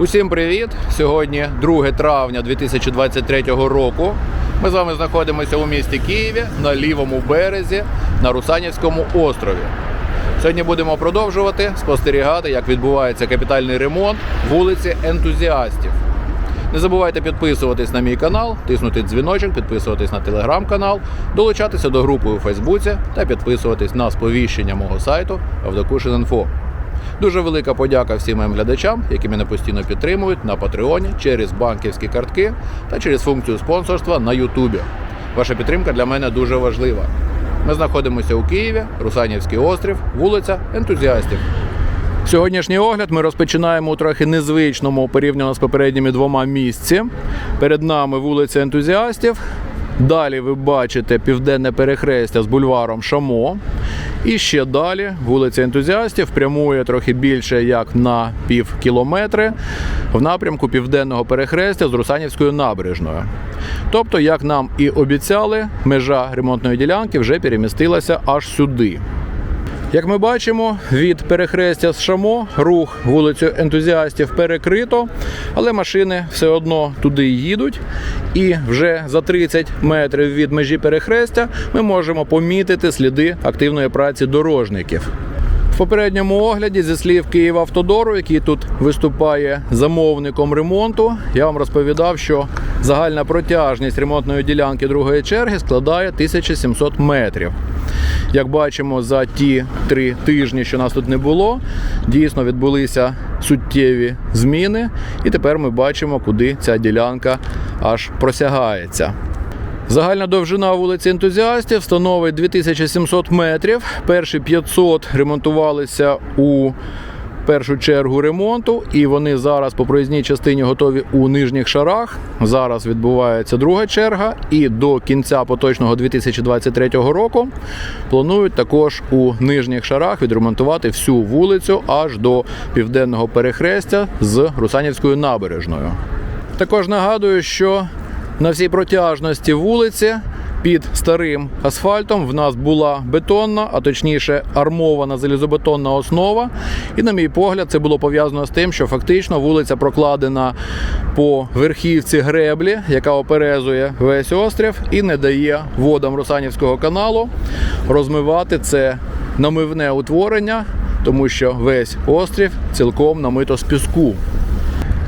Усім привіт! Сьогодні 2 травня 2023 року. Ми з вами знаходимося у місті Києві на лівому березі на Русанівському острові. Сьогодні будемо продовжувати спостерігати, як відбувається капітальний ремонт вулиці ентузіастів. Не забувайте підписуватись на мій канал, тиснути дзвіночок, підписуватись на телеграм-канал, долучатися до групи у Фейсбуці та підписуватись на сповіщення мого сайту Авдокушин.Інфо. Дуже велика подяка всім моїм глядачам, які мене постійно підтримують на Патреоні через банківські картки та через функцію спонсорства на Ютубі. Ваша підтримка для мене дуже важлива. Ми знаходимося у Києві, Русанівський острів, вулиця ентузіастів. Сьогоднішній огляд ми розпочинаємо у трохи незвичному порівняно з попередніми двома місці. Перед нами вулиця ентузіастів. Далі ви бачите південне перехрестя з бульваром Шамо. І ще далі вулиця ентузіастів прямує трохи більше як на пів кілометри в напрямку південного перехрестя з Русанівською набережною. Тобто, як нам і обіцяли, межа ремонтної ділянки вже перемістилася аж сюди. Як ми бачимо, від перехрестя з Шамо рух вулицю ентузіастів перекрито, але машини все одно туди їдуть. І вже за 30 метрів від межі перехрестя ми можемо помітити сліди активної праці дорожників. В попередньому огляді зі слів Київавтодору, який тут виступає замовником ремонту, я вам розповідав, що загальна протяжність ремонтної ділянки другої черги складає 1700 метрів. Як бачимо, за ті три тижні, що нас тут не було, дійсно відбулися суттєві зміни, і тепер ми бачимо, куди ця ділянка аж просягається. Загальна довжина вулиці ентузіастів становить 2700 метрів. Перші 500 ремонтувалися у першу чергу ремонту, і вони зараз по проїзній частині готові у нижніх шарах. Зараз відбувається друга черга, і до кінця поточного 2023 року планують також у нижніх шарах відремонтувати всю вулицю аж до південного перехрестя з Русанівською набережною. Також нагадую, що на всій протяжності вулиці під старим асфальтом в нас була бетонна, а точніше армована залізобетонна основа. І, на мій погляд, це було пов'язано з тим, що фактично вулиця прокладена по верхівці греблі, яка оперезує весь острів і не дає водам Русанівського каналу розмивати це намивне утворення, тому що весь острів цілком намито з піску.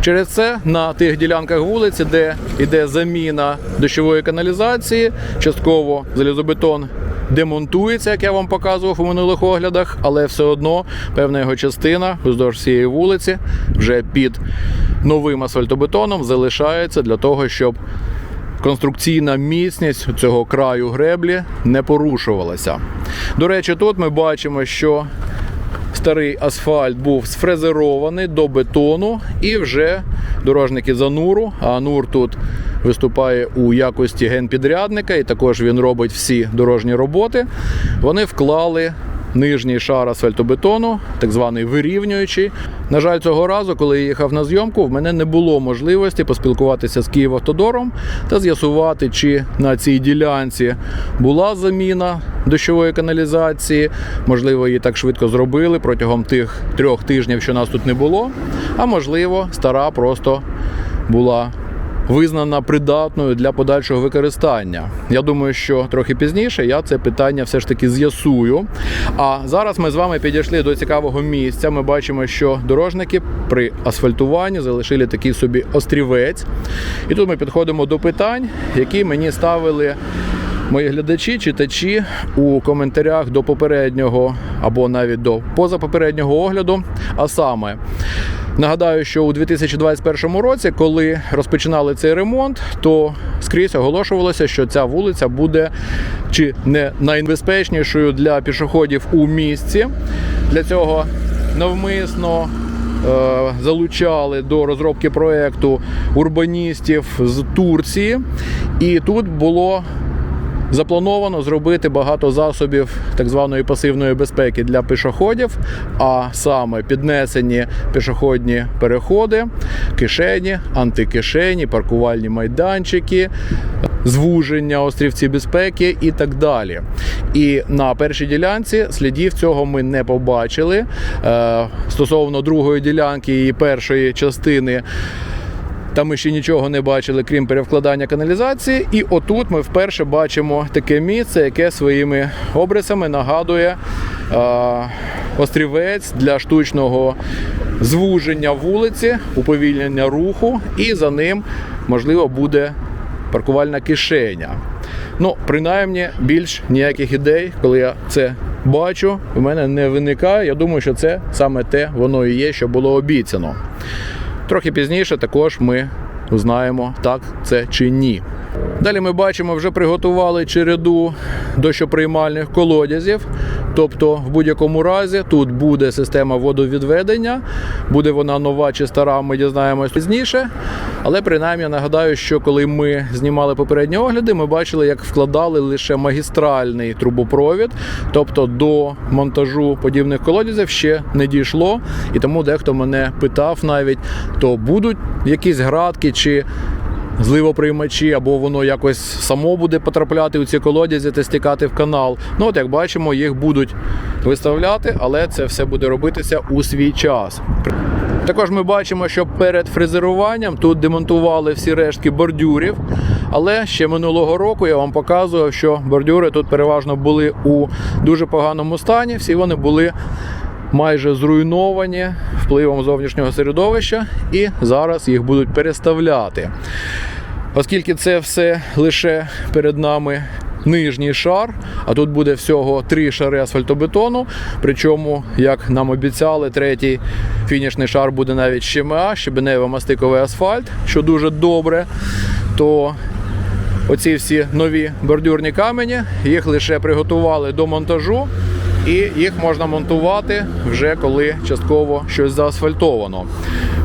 Через це на тих ділянках вулиці, де йде заміна дощової каналізації, частково залізобетон демонтується, як я вам показував у минулих оглядах, але все одно певна його частина вздовж цієї вулиці вже під новим асфальтобетоном залишається для того, щоб конструкційна міцність цього краю греблі не порушувалася. До речі, тут ми бачимо, що старий асфальт був сфрезерований до бетону, і вже дорожники за Нуру, а Нур тут виступає у якості генпідрядника, і також він робить всі дорожні роботи. Вони вклали. Нижній шар асфальтобетону, так званий вирівнюючий. На жаль, цього разу, коли я їхав на зйомку, в мене не було можливості поспілкуватися з Київавтодором та з'ясувати, чи на цій ділянці була заміна дощової каналізації. Можливо, її так швидко зробили протягом тих трьох тижнів, що нас тут не було. А можливо, стара просто була визнана придатною для подальшого використання. Я думаю, що трохи пізніше я це питання все ж таки з'ясую. А зараз ми з вами підійшли до цікавого місця. Ми бачимо, що дорожники при асфальтуванні залишили такий собі острівець. І тут ми підходимо до питань, які мені ставили. Мої глядачі, читачі у коментарях до попереднього або навіть до позапопереднього огляду. А саме нагадаю, що у 2021 році, коли розпочинали цей ремонт, то скрізь оголошувалося, що ця вулиця буде чи не найнебезпечнішою для пішоходів у місті. Для цього навмисно е, залучали до розробки проекту урбаністів з Турції, і тут було Заплановано зробити багато засобів так званої пасивної безпеки для пішоходів, а саме піднесені пішохідні переходи, кишені, антикишені, паркувальні майданчики, звуження, острівці безпеки і так далі. І на першій ділянці слідів цього ми не побачили. Е, Стосовно другої ділянки і першої частини. Там ми ще нічого не бачили, крім перевкладання каналізації. І отут ми вперше бачимо таке місце, яке своїми обрисами нагадує е, острівець для штучного звуження вулиці, уповільнення руху, і за ним, можливо, буде паркувальна кишеня. Ну, принаймні, більш ніяких ідей, коли я це бачу, в мене не виникає. Я думаю, що це саме те воно і є, що було обіцяно. Трохи пізніше також ми узнаємо, так це чи ні. Далі ми бачимо, вже приготували череду дощоприймальних колодязів. Тобто, в будь-якому разі тут буде система водовідведення, буде вона нова чи стара, ми дізнаємось пізніше. Але принаймні нагадаю, що коли ми знімали попередні огляди, ми бачили, як вкладали лише магістральний трубопровід, тобто до монтажу подібних колодязів ще не дійшло. І тому дехто мене питав навіть, то будуть якісь градки чи зливоприймачі, або воно якось само буде потрапляти у ці колодязі та стікати в канал. Ну, от як бачимо, їх будуть виставляти, але це все буде робитися у свій час. Також ми бачимо, що перед фрезеруванням тут демонтували всі рештки бордюрів. Але ще минулого року я вам показував, що бордюри тут переважно були у дуже поганому стані. Всі вони були майже зруйновані впливом зовнішнього середовища, і зараз їх будуть переставляти. Оскільки це все лише перед нами нижній шар, а тут буде всього три шари асфальтобетону. Причому, як нам обіцяли, третій фінішний шар буде навіть ЩМА, щебенево-мастиковий асфальт, що дуже добре. То оці всі нові бордюрні камені, їх лише приготували до монтажу, і їх можна монтувати вже коли частково щось заасфальтовано.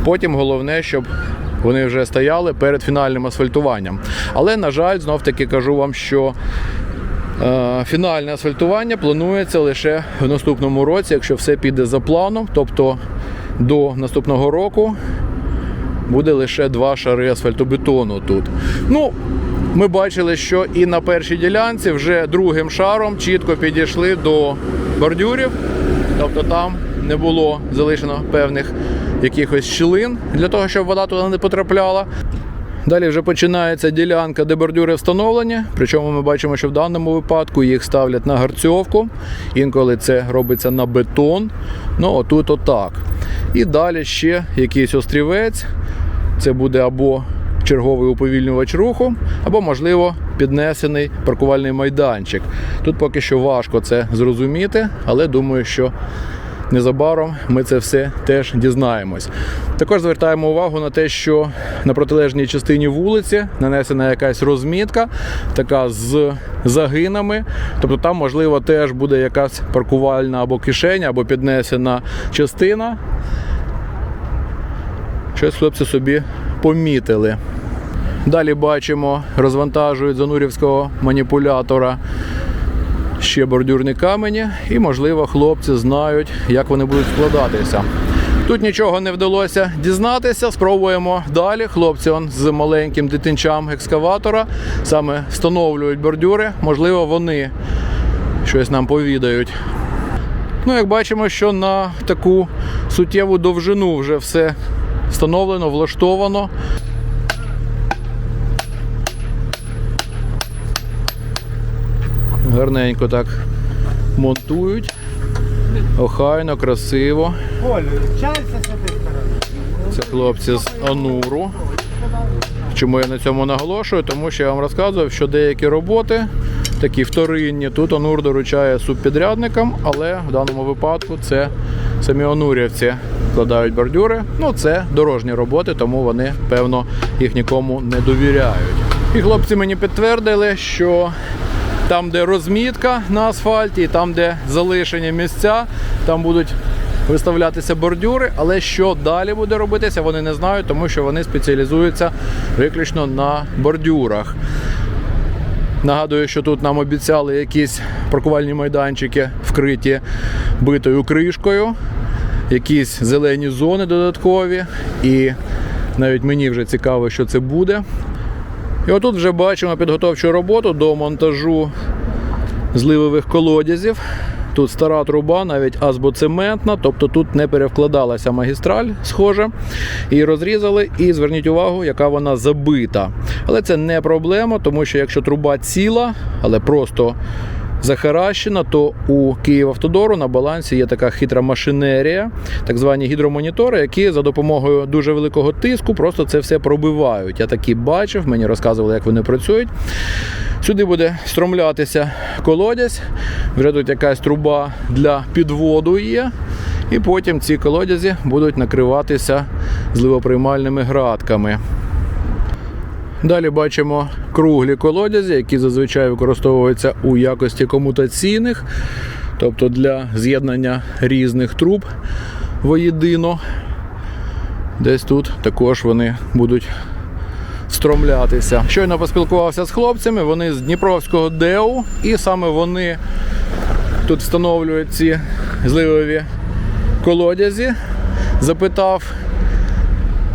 Потім головне, щоб вони вже стояли перед фінальним асфальтуванням. Але, на жаль, знов таки кажу вам, що е, фінальне асфальтування планується лише в наступному році, якщо все піде за планом, тобто до наступного року буде лише два шари асфальтобетону тут. Ну, ми бачили, що і на першій ділянці вже другим шаром чітко підійшли до бордюрів, тобто там не було залишено певних якихось щілин для того, щоб вода туди не потрапляла. Далі вже починається ділянка, де бордюри встановлені. Причому ми бачимо, що в даному випадку їх ставлять на гарцьовку. Інколи це робиться на бетон. Ну, отут отак. І далі ще якийсь острівець. Це буде або черговий уповільнювач руху, або, можливо, піднесений паркувальний майданчик. Тут поки що важко це зрозуміти, але думаю, що незабаром ми це все теж дізнаємось. Також звертаємо увагу на те, що на протилежній частині вулиці нанесена якась розмітка, така з загинами. Тобто там, можливо, теж буде якась паркувальна або кишеня, або піднесена частина. Щось хлопці собі помітили. Далі бачимо, розвантажують занурівського маніпулятора ще бордюрні камені, і, можливо, хлопці знають, як вони будуть складатися. Тут нічого не вдалося дізнатися. Спробуємо далі. Хлопці он з маленьким дитинчам екскаватора саме встановлюють бордюри. Можливо, вони щось нам повідають. Ну, як бачимо, що на таку суттєву довжину вже все встановлено, влаштовано. Гарненько так монтують. Охайно, красиво. Це хлопці з Ануру. Чому я на цьому наголошую? Тому що я вам розказував, що деякі роботи, такі вторинні, тут Онур доручає субпідрядникам, але в даному випадку це самі онурівці складають бордюри. Ну, це дорожні роботи, тому вони, певно, їх нікому не довіряють. І хлопці мені підтвердили, що там, де розмітка на асфальті, і там, де залишені місця, там будуть виставлятися бордюри, але що далі буде робитися, вони не знають, тому що вони спеціалізуються виключно на бордюрах. Нагадую, що тут нам обіцяли якісь паркувальні майданчики вкриті битою кришкою, якісь зелені зони додаткові. І навіть мені вже цікаво, що це буде. І отут вже бачимо підготовчу роботу до монтажу зливових колодязів. Тут стара труба, навіть азбоцементна, тобто тут не перевкладалася магістраль, схоже. Її розрізали, і зверніть увагу, яка вона забита. Але це не проблема, тому що якщо труба ціла, але просто захаращена, то у Київавтодору на балансі є така хитра машинерія, так звані гідромонітори, які за допомогою дуже великого тиску просто це все пробивають. Я такі бачив, мені розказували, як вони працюють. Сюди буде стромлятися колодязь, вже тут якась труба для підводу є. І потім ці колодязі будуть накриватися зливоприймальними градками. Далі бачимо круглі колодязі, які зазвичай використовуються у якості комутаційних, тобто для з'єднання різних труб воєдино. Десь тут також вони будуть стромлятися. Щойно поспілкувався з хлопцями, вони з Дніпровського ДЕУ, і саме вони тут встановлюють ці зливові колодязі. Запитав,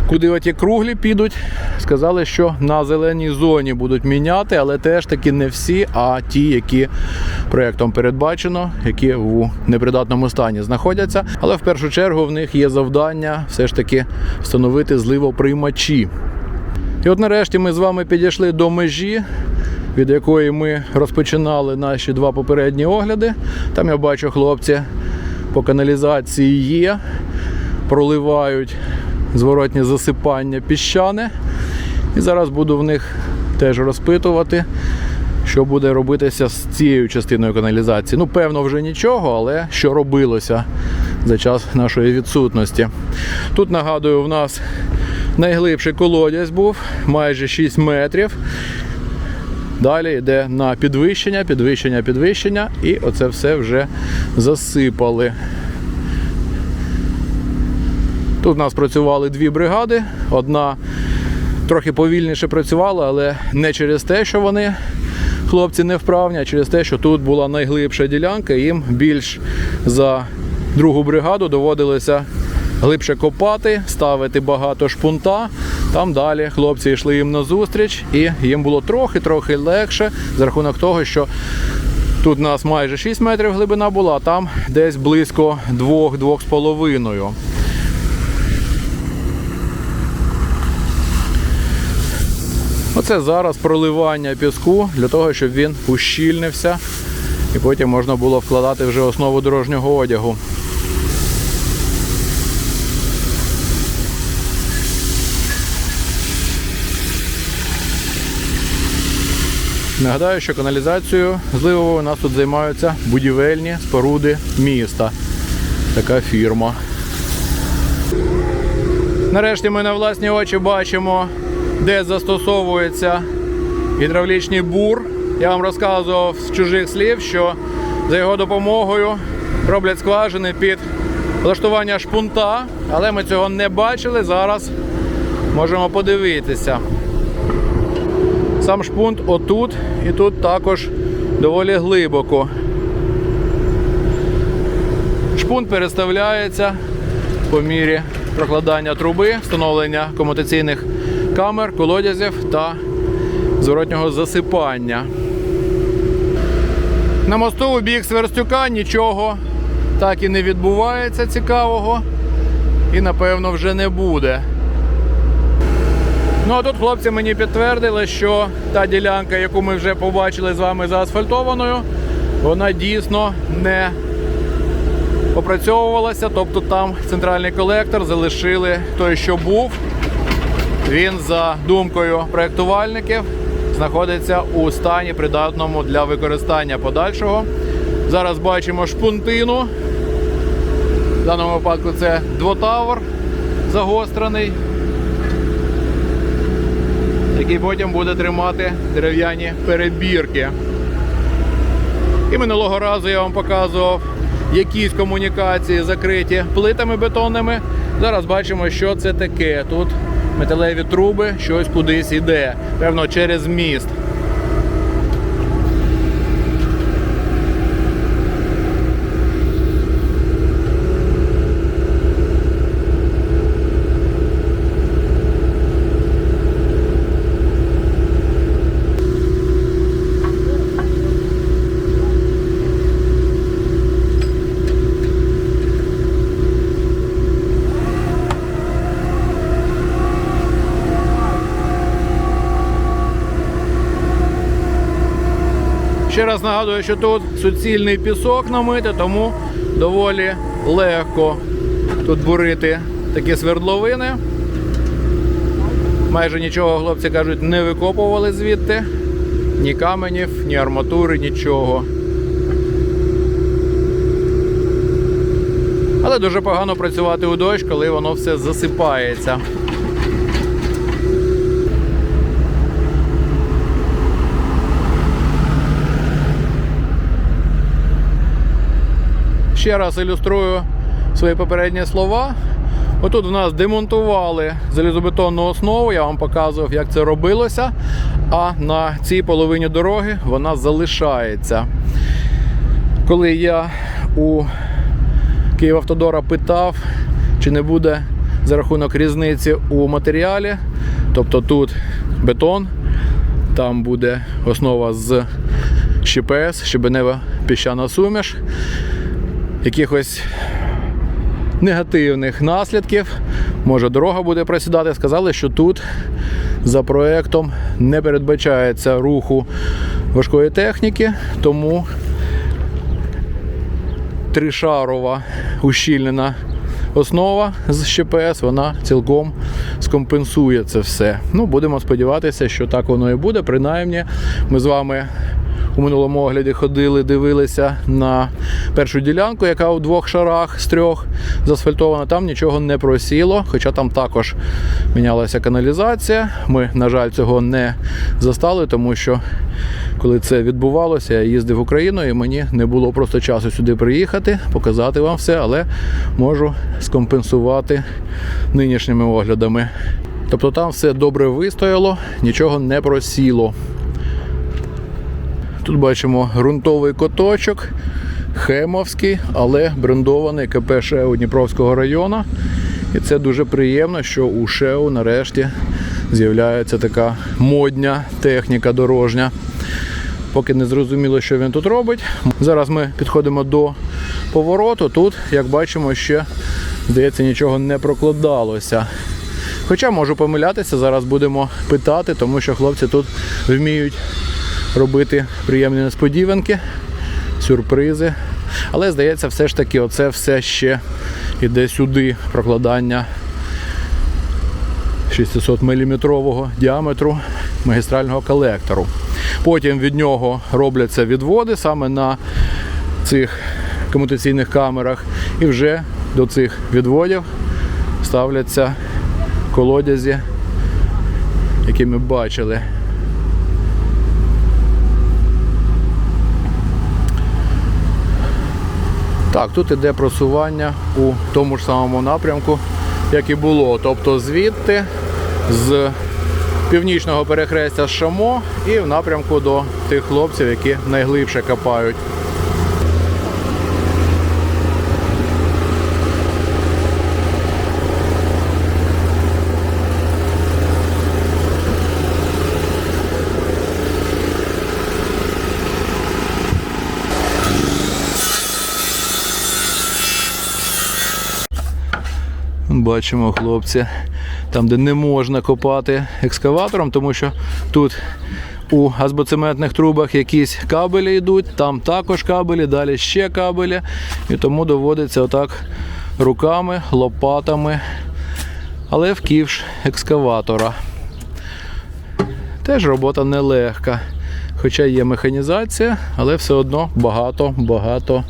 куди оті круглі підуть. Сказали, що на зеленій зоні будуть міняти, але теж таки не всі, а ті, які проєктом передбачено, які в непридатному стані знаходяться. Але в першу чергу в них є завдання все ж таки встановити зливоприймачі. І от нарешті ми з вами підійшли до межі, від якої ми розпочинали наші два попередні огляди. Там я бачу, хлопці по каналізації є, проливають зворотні засипання піщане. І зараз буду в них теж розпитувати, що буде робитися з цією частиною каналізації. Ну, певно, вже нічого, але що робилося за час нашої відсутності. Тут нагадую, в нас найглибший колодязь був майже 6 метрів. Далі йде на підвищення, підвищення, підвищення, і оце все вже засипали. Тут у нас працювали дві бригади. Одна трохи повільніше працювала, але не через те, що вони хлопці не вправні, а через те, що тут була найглибша ділянка, їм більш за другу бригаду доводилося глибше копати, ставити багато шпунта. Там далі хлопці йшли їм на зустріч, і їм було трохи-трохи легше за рахунок того, що тут у нас майже 6 метрів глибина була, а там десь близько 2-2,5. Оце зараз проливання піску для того, щоб він ущільнився і потім можна було вкладати вже основу дорожнього одягу. Нагадаю, що каналізацією зливовою у нас тут займаються будівельні споруди міста. Така фірма. Нарешті ми на власні очі бачимо, де застосовується гідравлічний бур. Я вам розказував з чужих слів, що за його допомогою роблять скважини під влаштування шпунта, але ми цього не бачили. Зараз можемо подивитися. Сам шпунт отут і тут також доволі глибоко. Шпунт переставляється по мірі прокладання труби, встановлення комутаційних камер, колодязів та зворотнього засипання. На мосту у бік Сверстюка нічого так і не відбувається цікавого і напевно вже не буде. Ну а тут хлопці мені підтвердили, що та ділянка, яку ми вже побачили з вами заасфальтованою, вона дійсно не опрацьовувалася, тобто там центральний колектор залишили той, що був. Він, за думкою проєктувальників, знаходиться у стані придатному для використання подальшого. Зараз бачимо шпунтину. В даному випадку це двотавр загострений, який потім буде тримати дерев'яні перебірки. І минулого разу я вам показував якісь комунікації закриті плитами бетонними. Зараз бачимо, що це таке. Тут металеві труби, щось кудись іде. Певно, через міст. Раз нагадую, що тут суцільний пісок намити, тому доволі легко тут бурити такі свердловини. Майже нічого, хлопці кажуть, не викопували звідти. Ні каменів, ні арматури, нічого. Але дуже погано працювати у дощ, коли воно все засипається. Ще раз ілюструю свої попередні слова. Отут в нас демонтували залізобетонну основу, я вам показував, як це робилося. А на цій половині дороги вона залишається. Коли я у Київавтодора питав, чи не буде за рахунок різниці у матеріалі, тобто тут бетон, там буде основа з ЩПС, щебенева піщана суміш, якихось негативних наслідків. Може, дорога буде просідати. Сказали, що тут за проектом не передбачається руху важкої техніки, тому тришарова ущільнена основа з ЩПС, вона цілком скомпенсує це все. Ну, будемо сподіватися, що так воно і буде. Принаймні, ми з вами у минулому огляді ходили, дивилися на першу ділянку, яка у двох шарах з трьох заасфальтована. Там нічого не просіло, хоча там також мінялася каналізація. Ми, на жаль, цього не застали, тому що коли це відбувалося, я їздив в Україну і мені не було просто часу сюди приїхати, показати вам все, але можу скомпенсувати нинішніми оглядами. Тобто там все добре вистояло, нічого не просіло. Тут бачимо ґрунтовий коточок, хемовський, але брендований КП ШЕУ Дніпровського району. І це дуже приємно, що у ШЕУ нарешті з'являється така модня техніка дорожня. Поки не зрозуміло, що він тут робить. Зараз ми підходимо до повороту. Тут, як бачимо, ще здається, нічого не прокладалося. Хоча можу помилятися, зараз будемо питати, тому що хлопці тут вміють робити приємні несподіванки, сюрпризи. Але здається, все ж таки, оце все ще іде сюди прокладання 600 мм діаметру магістрального колектору. Потім від нього робляться відводи саме на цих комутаційних камерах. І вже до цих відводів ставляться колодязі, які ми бачили. Так, тут іде просування у тому ж самому напрямку, як і було. Тобто звідти з північного перехрестя з Шамо і в напрямку до тих хлопців, які найглибше копають. Бачимо, хлопці, там, де не можна копати екскаватором, тому що тут у азбоцементних трубах якісь кабелі йдуть, там також кабелі, далі ще кабелі. І тому доводиться отак руками, лопатами, але в ківш екскаватора. Теж робота нелегка. Хоча є механізація, але все одно багато-багато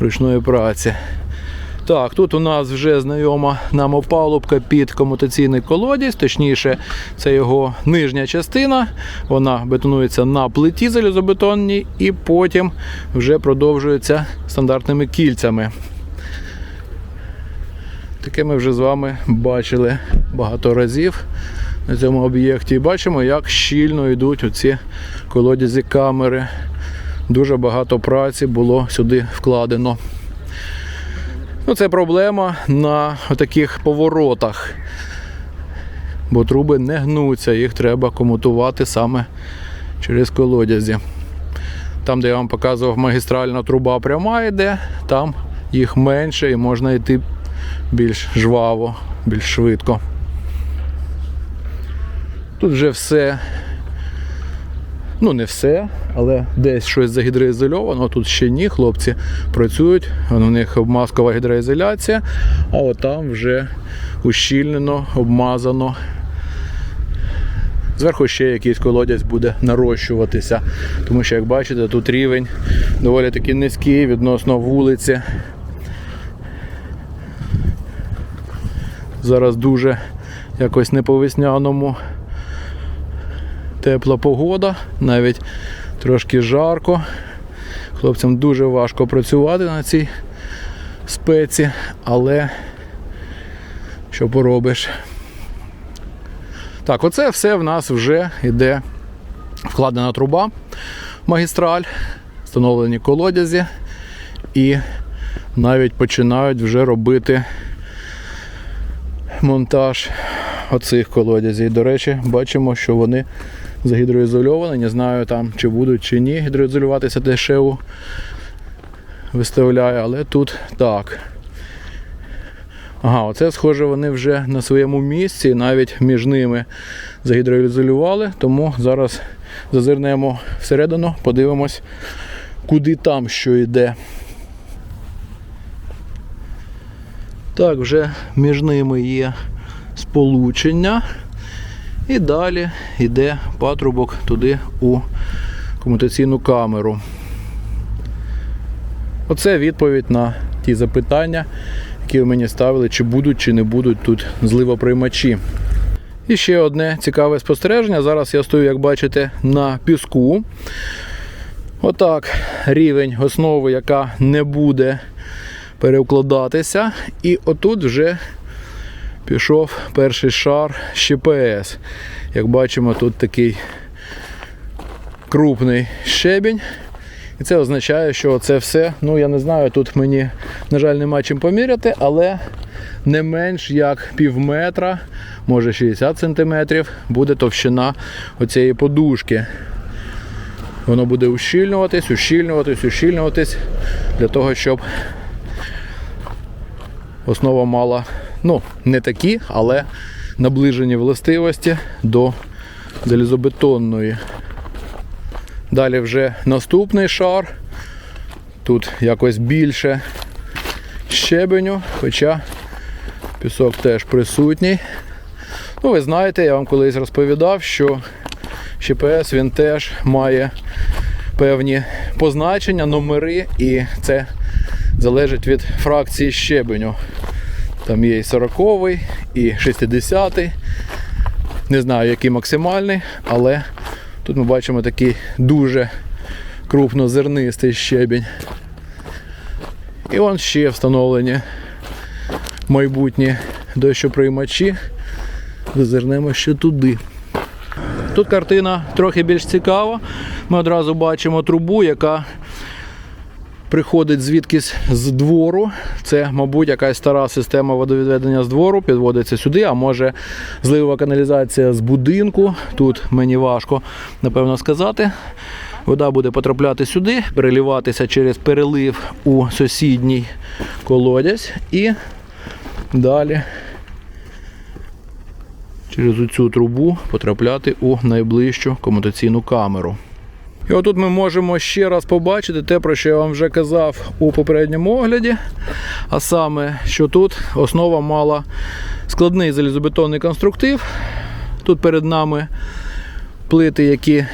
ручної праці. Так, тут у нас вже знайома нам опалубка під комутаційний колодязь, точніше, це його нижня частина. Вона бетонується на плиті залізобетонній і потім вже продовжується стандартними кільцями. Таке ми вже з вами бачили багато разів на цьому об'єкті. І бачимо, як щільно йдуть оці колодязі камери. Дуже багато праці було сюди вкладено. Ну, це проблема на таких поворотах. Бо труби не гнуться, їх треба комутувати саме через колодязі. Там, де я вам показував, магістральна труба пряма йде, там їх менше і можна йти більш жваво, більш швидко. Тут вже все Ну, не все, але десь щось загідроізольовано. Тут ще ні, хлопці працюють. У них обмазкова гідроізоляція, а от там вже ущільнено, обмазано. Зверху ще якийсь колодязь буде нарощуватися, тому що, як бачите, тут рівень доволі таки низький відносно вулиці. Зараз дуже якось не по весняному тепла погода, навіть трошки жарко. Хлопцям дуже важко працювати на цій спеці, але що поробиш? Так, оце все в нас вже йде вкладена труба, магістраль, встановлені колодязі і навіть починають вже робити монтаж оцих колодязів. До речі, бачимо, що вони загідроізольовані. Не знаю там, чи будуть чи ні гідроізолюватися дешево виставляю, але тут так. Ага, оце, схоже, вони вже на своєму місці, навіть між ними загідроізолювали, тому зараз зазирнемо всередину, подивимось, куди там що йде. Так, вже між ними є сполучення. І далі йде патрубок туди у комутаційну камеру. Оце відповідь на ті запитання, які ви мені ставили, чи будуть, чи не будуть тут зливоприймачі. І ще одне цікаве спостереження. Зараз я стою, як бачите, на піску. Отак, рівень основи, яка не буде перевкладатися. І отут вже пішов перший шар ЩПС. Як бачимо, тут такий крупний щебінь. І це означає, що це все, ну я не знаю, тут мені, на жаль, нема чим поміряти, але не менш як пів метра, може 60 сантиметрів, буде товщина оцієї подушки. Воно буде ущільнюватись, ущільнюватись, ущільнюватись для того, щоб основа мала, ну, не такі, але наближені властивості до залізобетонної. Далі вже наступний шар. Тут якось більше щебеню, хоча пісок теж присутній. Ну, ви знаєте, я вам колись розповідав, що ЩПС він теж має певні позначення, номери, і це залежить від фракції щебеню. Там є і 40-й, і 60-й. Не знаю, який максимальний, але тут ми бачимо такий дуже крупнозернистий щебінь. І вон ще встановлені майбутні дощоприймачі. Зазирнемо ще туди. Тут картина трохи більш цікава. Ми одразу бачимо трубу, яка приходить звідкись з двору. Це, мабуть, якась стара система водовідведення з двору, підводиться сюди, а може зливова каналізація з будинку. Тут мені важко, напевно, сказати. Вода буде потрапляти сюди, переліватися через перелив у сусідній колодязь і далі через цю трубу потрапляти у найближчу комутаційну камеру. І отут ми можемо ще раз побачити те, про що я вам вже казав у попередньому огляді. А саме, що тут основа мала складний залізобетонний конструктив. Тут перед нами плити, які,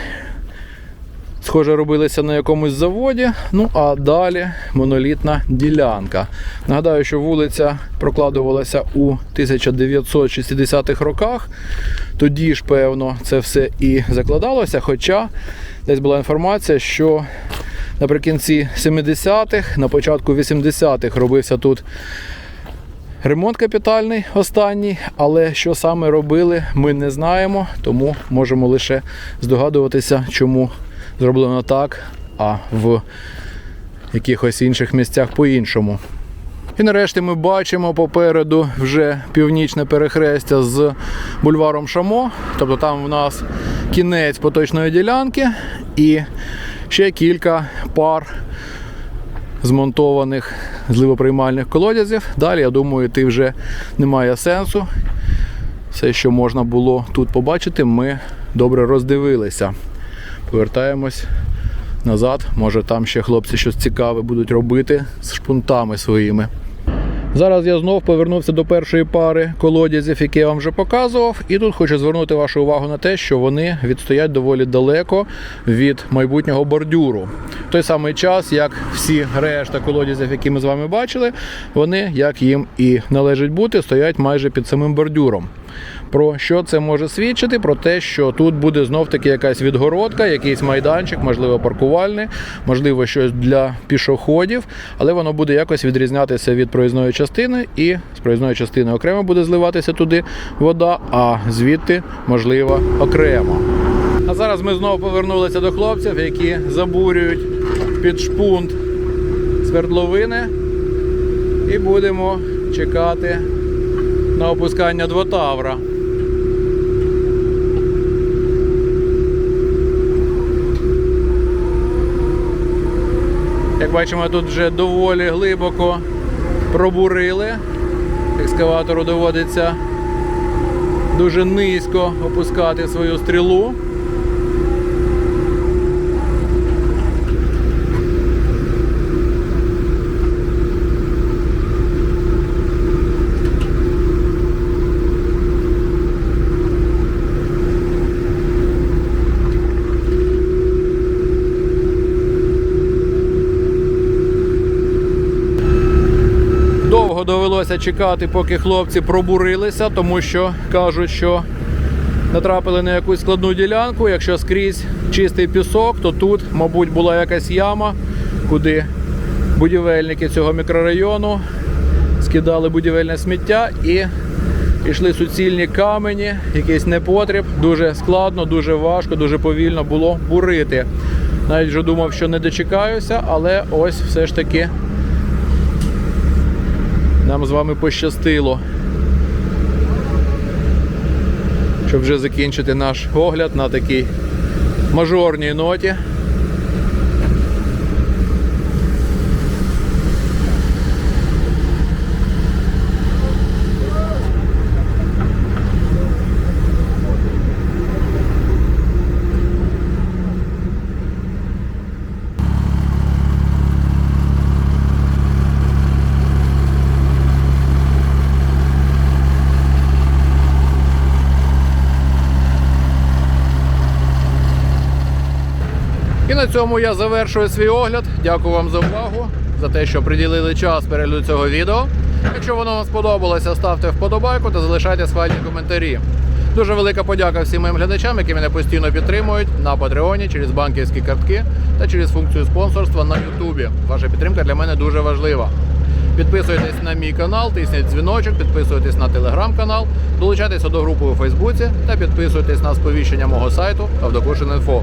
схоже, робилися на якомусь заводі. Ну а далі монолітна ділянка. Нагадаю, що вулиця прокладувалася у 1960-х роках. Тоді ж, певно, це все і закладалося. Хоча десь була інформація, що наприкінці 70-х, на початку 80-х робився тут ремонт капітальний останній, але що саме робили, ми не знаємо, тому можемо лише здогадуватися, чому зроблено так, а в якихось інших місцях по-іншому. І нарешті ми бачимо попереду вже північне перехрестя з бульваром Шамо. Тобто там в нас кінець поточної ділянки і ще кілька пар змонтованих зливоприймальних колодязів. Далі, я думаю, йти вже немає сенсу. Все, що можна було тут побачити, ми добре роздивилися. Повертаємось назад. Може там ще хлопці щось цікаве будуть робити з шпунтами своїми. Зараз я знов повернувся до першої пари колодязів, які я вам вже показував. І тут хочу звернути вашу увагу на те, що вони відстоять доволі далеко від майбутнього бордюру. В той самий час, як всі решта колодязів, які ми з вами бачили, вони, як їм і належить бути, стоять майже під самим бордюром. Про що це може свідчити? Про те, що тут буде знов таки якась відгородка, якийсь майданчик, можливо, паркувальний, можливо, щось для пішоходів, але воно буде якось відрізнятися від проїзної частини, і з проїзної частини окремо буде зливатися туди вода, а звідти, можливо, окремо. А зараз ми знову повернулися до хлопців, які забурюють під шпунт свердловини, і будемо чекати на опускання двотавра. Бачимо, тут вже доволі глибоко пробурили. Екскаватору доводиться дуже низько опускати свою стрілу. Довелося чекати, поки хлопці пробурилися, тому що кажуть, що натрапили на якусь складну ділянку. Якщо скрізь чистий пісок, то тут, мабуть, була якась яма, куди будівельники цього мікрорайону скидали будівельне сміття і йшли суцільні камені, якийсь непотріб. Дуже складно, дуже важко, дуже повільно було бурити. Навіть вже думав, що не дочекаюся, але ось все ж таки нам з вами пощастило. Щоб вже закінчити наш огляд на такій мажорній ноті. І на цьому я завершую свій огляд. Дякую вам за увагу, за те, що приділили час перегляду цього відео. Якщо воно вам сподобалося, ставте вподобайку та залишайте схвальні коментарі. Дуже велика подяка всім моїм глядачам, які мене постійно підтримують на Патреоні через банківські картки та через функцію спонсорства на Ютубі. Ваша підтримка для мене дуже важлива. Підписуйтесь на мій канал, тисніть дзвіночок, підписуйтесь на телеграм-канал, долучайтеся до групи у Фейсбуці та підписуйтесь на сповіщення мого сайту Авдокушин.Інфо.